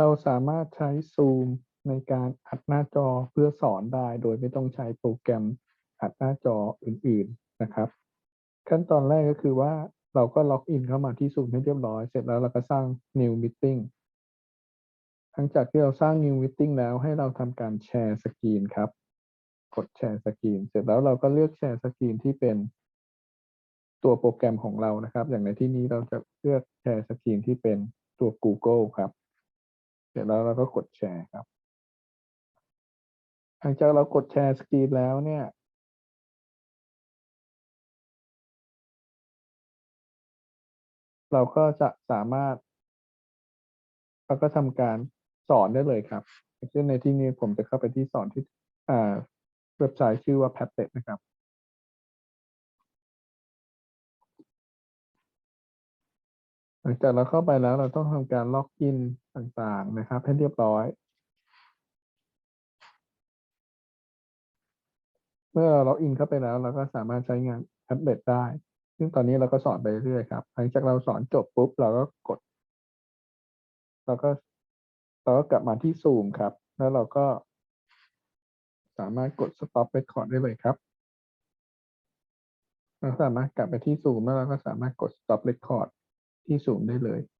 เราสามารถใช้ Zoom ในการอัดหน้าจอเพื่อสอนได้ โดยไม่ต้องใช้โปรแกรมอัดหน้าจออื่นๆนะครับ ขั้นตอนแรกก็คือว่าเราก็ล็อกอินเข้ามาที่ Zoom ให้เรียบร้อย เสร็จแล้วเราก็สร้าง New Meeting หลังจากที่เราสร้าง New Meeting แล้วให้เราทำการแชร์สกรีนครับ กดแชร์สกรีน เสร็จแล้วเราก็เลือกแชร์สกรีนที่เป็นตัวโปรแกรมของเรานะครับ อย่างในที่นี้เราจะเลือกแชร์สกรีนที่เป็นตัว Google ครับ เสร็จแล้วเราก็กดแชร์ครับ หลังจากเรากดแชร์สกรีนแล้วเนี่ยเราก็จะสามารถ เราก็ทำการสอนได้เลยครับเช่นในที่นี้ผมจะเข้าไปที่สอนที่อ่าเว็บไซต์ชื่อว่า p a d l e t นะครับ ลังจากเราเข้าไปแล้วเราต้องทำการล็อกอินต่างๆนะครับให้เรียบร้อย เมื่อเราล็อกอินเข้าไปแล้ว เราก็สามารถใช้งานแท็บเล็ตได้ ซึ่งตอนนี้เราก็สอนไปเรื่อยๆครับ หลังจากเราสอนจบปุ๊บ เราก็กด เราก็เราก็กลับมาที่ Zoom ครับ แล้วเราก็สามารถกด stop record ได้เลยครับเราสามารถกลับไปที่ Zoom แล้วเราก็สามารถกด stop record ที่สูงได้เลย